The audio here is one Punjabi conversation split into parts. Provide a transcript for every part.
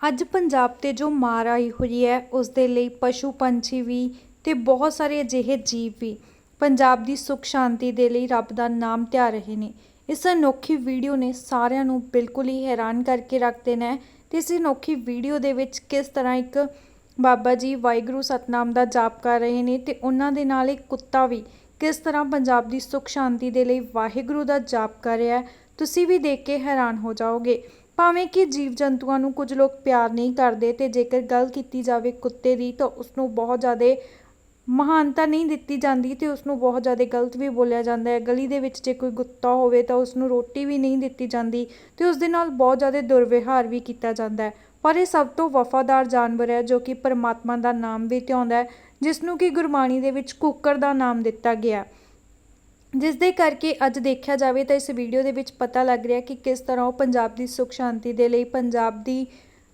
ਅੱਜ ਪੰਜਾਬ ਤੇ ਜੋ ਮਾਰ ਆਈ ਹੋਈ ਹੈ, ਉਸ ਦੇ ਲਈ ਪਸ਼ੂ ਪੰਛੀ ਵੀ ਤੇ ਬਹੁਤ ਸਾਰੇ ਅਜਿਹੇ ਜੀਵ ਵੀ ਪੰਜਾਬ ਦੀ ਸੁੱਖ ਸ਼ਾਂਤੀ ਦੇ ਲਈ ਰੱਬ ਦਾ ਨਾਮ ਧਿਆ ਰਹੇ ਨੇ। ਇਸ ਅਨੋਖੀ ਵੀਡੀਓ ਨੇ ਸਾਰਿਆਂ ਨੂੰ ਬਿਲਕੁਲ ਹੀ ਹੈਰਾਨ ਕਰਕੇ ਰੱਖ ਦੇਣਾ ਹੈ ਤੇ ਇਸ ਅਨੋਖੀ ਵੀਡੀਓ ਦੇ ਵਿੱਚ ਕਿਸ ਤਰ੍ਹਾਂ ਇੱਕ ਬਾਬਾ ਜੀ ਵਾਹਿਗੁਰੂ ਸਤਨਾਮ ਦਾ ਜਾਪ ਕਰ ਰਹੇ ਨੇ ਤੇ ਉਹਨਾਂ ਦੇ ਨਾਲ ਇੱਕ ਕੁੱਤਾ ਵੀ ਕਿਸ ਤਰ੍ਹਾਂ ਪੰਜਾਬ ਦੀ ਸੁੱਖ ਸ਼ਾਂਤੀ ਦੇ ਲਈ ਵਾਹਿਗੁਰੂ ਦਾ ਜਾਪ ਕਰ ਰਿਹਾ ਹੈ, ਤੁਸੀਂ ਵੀ ਦੇਖ ਕੇ ਹੈਰਾਨ ਹੋ ਜਾਓਗੇ। ਭਾਵੇਂ ਕਿ ਜੀਵ ਜੰਤੂਆਂ ਨੂੰ ਕੁਝ ਲੋਕ ਪਿਆਰ ਨਹੀਂ ਕਰਦੇ ਤੇ ਜੇਕਰ ਗੱਲ ਕੀਤੀ ਜਾਵੇ ਕੁੱਤੇ ਦੀ ਤਾਂ ਉਸ ਨੂੰ ਬਹੁਤ ਜ਼ਿਆਦਾ ਮਹਾਨਤਾ ਨਹੀਂ ਦਿੱਤੀ ਜਾਂਦੀ ਤੇ ਉਸ ਨੂੰ ਬਹੁਤ ਜ਼ਿਆਦਾ ਗਲਤ ਵੀ ਬੋਲਿਆ ਜਾਂਦਾ ਹੈ। ਗਲੀ ਦੇ ਵਿੱਚ ਜੇ ਕੋਈ ਕੁੱਤਾ ਹੋਵੇ ਤਾਂ ਉਸ ਨੂੰ ਰੋਟੀ ਵੀ ਨਹੀਂ ਦਿੱਤੀ ਜਾਂਦੀ ਤੇ ਉਸ ਦੇ ਨਾਲ ਬਹੁਤ ਜ਼ਿਆਦਾ ਦੁਰਵਿਹਾਰ ਵੀ ਕੀਤਾ ਜਾਂਦਾ ਹੈ। ਪਰ ਇਹ ਸਭ ਤੋਂ ਵਫਾਦਾਰ ਜਾਨਵਰ ਹੈ ਜੋ ਕਿ ਪਰਮਾਤਮਾ ਦਾ ਨਾਮ ਵੀ ਧਿਆਉਂਦਾ ਹੈ ਜਿਸ ਨੂੰ ਕਿ ਗੁਰਬਾਣੀ ਦੇ ਵਿੱਚ ਕੁੱਕਰ ਦਾ ਨਾਮ ਦਿੱਤਾ ਗਿਆ ਜਿਸ ਦੇ ਕਰਕੇ ਅੱਜ ਦੇਖਿਆ ਜਾਵੇ ਤਾਂ ਇਸ ਵੀਡੀਓ ਦੇ ਵਿੱਚ ਪਤਾ ਲੱਗ ਰਿਹਾ ਕਿ ਕਿਸ ਤਰ੍ਹਾਂ ਉਹ ਪੰਜਾਬ ਦੀ ਸੁੱਖ ਸ਼ਾਂਤੀ ਦੇ ਲਈ, ਪੰਜਾਬ ਦੀ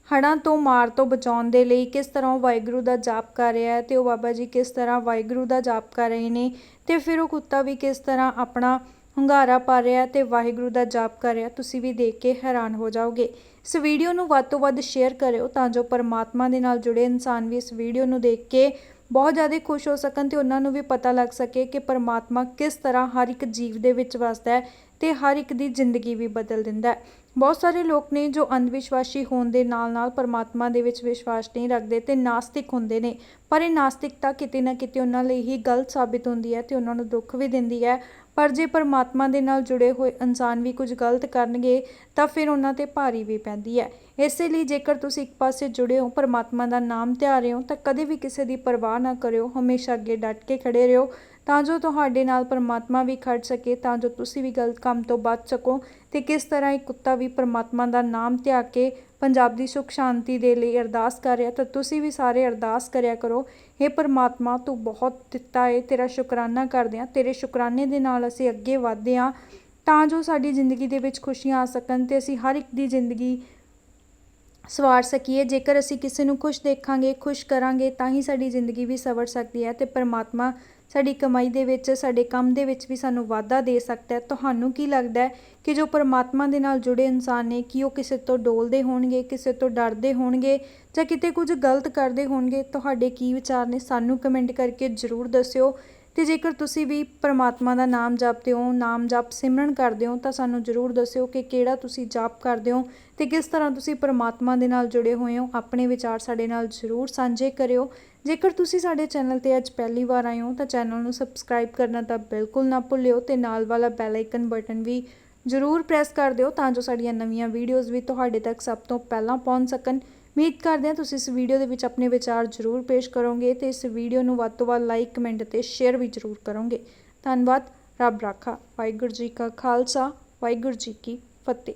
ਹੜ੍ਹਾਂ ਤੋਂ ਮਾਰ ਤੋਂ ਬਚਾਉਣ ਦੇ ਲਈ ਕਿਸ ਤਰ੍ਹਾਂ ਉਹ ਵਾਹਿਗੁਰੂ ਦਾ ਜਾਪ ਕਰ ਰਿਹਾ ਹੈ ਤੇ ਉਹ ਬਾਬਾ ਜੀ ਕਿਸ ਤਰ੍ਹਾਂ ਵਾਹਿਗੁਰੂ ਦਾ ਜਾਪ ਕਰ ਰਹੇ ਨੇ ਤੇ ਫਿਰ ਉਹ ਕੁੱਤਾ ਵੀ ਕਿਸ ਤਰ੍ਹਾਂ ਆਪਣਾ ਹੁੰਗਾਰਾ ਪਾ ਰਿਹਾ ਤੇ ਵਾਹਿਗੁਰੂ ਦਾ ਜਾਪ ਕਰ ਰਿਹਾ ਤੁਸੀਂ ਵੀ ਦੇਖ ਕੇ ਹੈਰਾਨ ਹੋ ਜਾਓਗੇ। ਇਸ ਵੀਡੀਓ ਨੂੰ ਵੱਧ ਤੋਂ ਵੱਧ ਸ਼ੇਅਰ ਕਰਿਓ ਤਾਂ ਜੋ ਪਰਮਾਤਮਾ ਦੇ ਨਾਲ ਜੁੜੇ ਇਨਸਾਨ ਵੀ ਇਸ ਵੀਡੀਓ ਨੂੰ ਦੇਖ ਕੇ ਬਹੁਤ ਜ਼ਿਆਦਾ ਖੁਸ਼ ਹੋ ਸਕਣ ਤੇ ਉਹਨਾਂ ਨੂੰ ਵੀ ਪਤਾ ਲੱਗ ਸਕੇ ਕਿ ਪਰਮਾਤਮਾ ਕਿਸ ਤਰ੍ਹਾਂ ਹਰ ਇੱਕ ਜੀਵ ਦੇ ਵਿੱਚ ਵਸਦਾ ਹੈ ਤੇ ਹਰ ਇੱਕ ਦੀ ਜ਼ਿੰਦਗੀ ਵੀ ਬਦਲ ਦਿੰਦਾ ਹੈ। ਬਹੁਤ ਸਾਰੇ ਲੋਕ ਨੇ ਜੋ ਅੰਧ ਵਿਸ਼ਵਾਸੀ ਹੋਣ ਦੇ ਨਾਲ-ਨਾਲ ਪਰਮਾਤਮਾ ਦੇ ਵਿੱਚ ਵਿਸ਼ਵਾਸ ਨਹੀਂ ਰੱਖਦੇ ਤੇ ਨਾਸਤਿਕ ਹੁੰਦੇ ਨੇ। ਪਰ ਇਹ ਨਾਸਤਿਕਤਾ ਕਿਤੇ ਨਾ ਕਿਤੇ ਉਹਨਾਂ ਲਈ ਹੀ ਗਲਤ ਸਾਬਿਤ ਹੁੰਦੀ ਹੈ ਤੇ ਉਹਨਾਂ ਨੂੰ ਦੁੱਖ ਵੀ ਦਿੰਦੀ ਹੈ। ਪਰ ਜੇ ਪਰਮਾਤਮਾ ਦੇ ਨਾਲ ਜੁੜੇ ਹੋਏ ਇਨਸਾਨ ਵੀ ਕੁਝ ਗਲਤ ਕਰਨਗੇ, ਤਾਂ ਫਿਰ ਉਹਨਾਂ ਤੇ ਭਾਰੀ ਵੀ ਪੈਂਦੀ ਹੈ। ਇਸੇ ਲਈ ਜੇਕਰ ਤੁਸੀਂ ਇੱਕ ਪਾਸੇ ਜੁੜੇ ਹੋ, ਪਰਮਾਤਮਾ ਦਾ ਨਾਮ ਧਿਆ ਰਹੇ ਹੋ, ਤਾਂ ਕਦੇ ਵੀ ਕਿਸੇ ਦੀ ਪਰਵਾਹ ਨਾ ਕਰਿਓ। ਹਮੇਸ਼ਾ ਅੱਗੇ ਡਟ ਕੇ ਖੜੇ ਰਹੋ। ਤਾਂ ਜੋ ਤੁਹਾਡੇ ਨਾਲ ਪਰਮਾਤਮਾ ਵੀ ਖੜ ਸਕੇ, ਤਾਂ ਜੋ ਤੁਸੀਂ ਵੀ ਗਲਤ ਕੰਮ ਤੋਂ ਬਚ ਸਕੋ ਤੇ ਕਿਸ ਤਰ੍ਹਾਂ ਇੱਕ ਕੁੱਤਾ ਵੀ ਪਰਮਾਤਮਾ ਦਾ ਨਾਮ ਧਿਆ ਕੇ ਪੰਜਾਬ ਦੀ ਸੁੱਖ ਸ਼ਾਂਤੀ ਦੇ ਲਈ ਅਰਦਾਸ ਕਰ ਰਿਹਾ, ਤਾਂ ਤੁਸੀਂ ਵੀ ਸਾਰੇ ਅਰਦਾਸ ਕਰਿਆ ਕਰੋ। हे ਪਰਮਾਤਮਾ, ਤੂੰ ਬਹੁਤ ਦਿੱਤਾ ਏ, ਤੇਰਾ ਸ਼ੁਕਰਾਨਾ ਕਰਦੇ ਹਾਂ, ਤੇਰੇ ਸ਼ੁਕਰਾਨੇ ਦੇ ਨਾਲ ਅਸੀਂ ਅੱਗੇ ਵਧਦੇ ਹਾਂ, ਤਾਂ ਜੋ ਸਾਡੀ ਜ਼ਿੰਦਗੀ ਦੇ ਵਿੱਚ ਖੁਸ਼ੀਆਂ ਆ ਸਕਣ ਤੇ ਅਸੀਂ ਹਰ ਇੱਕ ਦੀ ਜ਼ਿੰਦਗੀ ਸਵਾਰ ਸਕੀਏ। ਜੇਕਰ ਅਸੀਂ ਕਿਸੇ ਨੂੰ ਖੁਸ਼ ਦੇਖਾਂਗੇ, ਖੁਸ਼ ਕਰਾਂਗੇ, ਤਾਂ ਹੀ ਸਾਡੀ ਜ਼ਿੰਦਗੀ ਵੀ ਸਵਰ ਸਕਦੀ ਹੈ ਤੇ ਪਰਮਾਤਮਾ ਸਾਡੀ ਕਮਾਈ ਦੇ ਵਿੱਚ, ਸਾਡੇ ਕੰਮ ਦੇ ਵਿੱਚ ਵੀ ਸਾਨੂੰ ਵਾਧਾ ਦੇ ਸਕਦਾ ਹੈ। ਤੁਹਾਨੂੰ ਕੀ ਲੱਗਦਾ ਹੈ ਕਿ ਜੋ ਪਰਮਾਤਮਾ ਦੇ ਨਾਲ ਜੁੜੇ ਇਨਸਾਨ ਨੇ, ਕਿ ਉਹ ਕਿਸੇ ਤੋਂ ਡੋਲਦੇ ਹੋਣਗੇ, ਕਿਸੇ ਤੋਂ ਡਰਦੇ ਹੋਣਗੇ ਜਾਂ ਕਿਤੇ ਕੁਝ ਗਲਤ ਕਰਦੇ ਹੋਣਗੇ? ਤੁਹਾਡੇ ਕੀ ਵਿਚਾਰ ਨੇ? ਸਾਨੂੰ ਕਮੈਂਟ ਕਰਕੇ ਜ਼ਰੂਰ ਦੱਸਿਓ। ਤੇ ਜੇਕਰ ਤੁਸੀਂ ਵੀ ਪਰਮਾਤਮਾ ਦਾ ਨਾਮ ਜਪਦੇ ਹੋ, ਨਾਮ ਜਪ ਸਿਮਰਨ ਕਰਦੇ ਹੋ, ਤਾਂ ਸਾਨੂੰ ਜ਼ਰੂਰ ਦੱਸਿਓ ਕਿ ਕਿਹੜਾ ਤੁਸੀਂ ਜਪ ਕਰਦੇ ਹੋ ਤੇ ਕਿਸ ਤਰ੍ਹਾਂ ਤੁਸੀਂ ਪਰਮਾਤਮਾ ਦੇ ਨਾਲ ਜੁੜੇ ਹੋਏ ਹੋ। ਆਪਣੇ ਵਿਚਾਰ ਸਾਡੇ ਨਾਲ ਜ਼ਰੂਰ ਸਾਂਝੇ ਕਰਿਓ। ਜੇਕਰ ਤੁਸੀਂ ਸਾਡੇ ਚੈਨਲ ਤੇ ਅੱਜ ਪਹਿਲੀ ਵਾਰ ਆਏ ਹੋ, ਤਾਂ ਚੈਨਲ ਨੂੰ ਸਬਸਕ੍ਰਾਈਬ ਕਰਨਾ ਤਾਂ ਬਿਲਕੁਲ ਨਾ ਭੁੱਲਿਓ ਤੇ ਨਾਲ ਵਾਲਾ ਬੈਲ ਆਈਕਨ ਬਟਨ ਵੀ ਜ਼ਰੂਰ ਪ੍ਰੈਸ ਕਰ ਦਿਓ ਤਾਂ ਜੋ ਸਾਡੀਆਂ ਨਵੀਆਂ ਵੀਡੀਓਜ਼ ਵੀ ਤੁਹਾਡੇ ਤੱਕ ਸਭ ਤੋਂ ਪਹਿਲਾਂ ਪਹੁੰਚ ਸਕਣ। ਉਮੀਦ ਕਰਦੇ ਹਾਂ ਤੁਸੀਂ ਇਸ ਵੀਡੀਓ ਦੇ ਵਿੱਚ ਆਪਣੇ ਵਿਚਾਰ ਜ਼ਰੂਰ ਪੇਸ਼ ਕਰੋਗੇ ਤੇ ਇਸ ਵੀਡੀਓ ਨੂੰ ਵੱਧ ਤੋਂ ਵੱਧ ਲਾਈਕ, ਕਮੈਂਟ ਅਤੇ ਸ਼ੇਅਰ ਵੀ ਜ਼ਰੂਰ ਕਰੋਗੇ। ਧੰਨਵਾਦ, ਰੱਬ ਰਾਖਾ। ਵਾਹਿਗੁਰੂ ਜੀ ਕਾ ਖਾਲਸਾ, ਵਾਹਿਗੁਰੂ ਜੀ ਕੀ ਫਤਿਹ।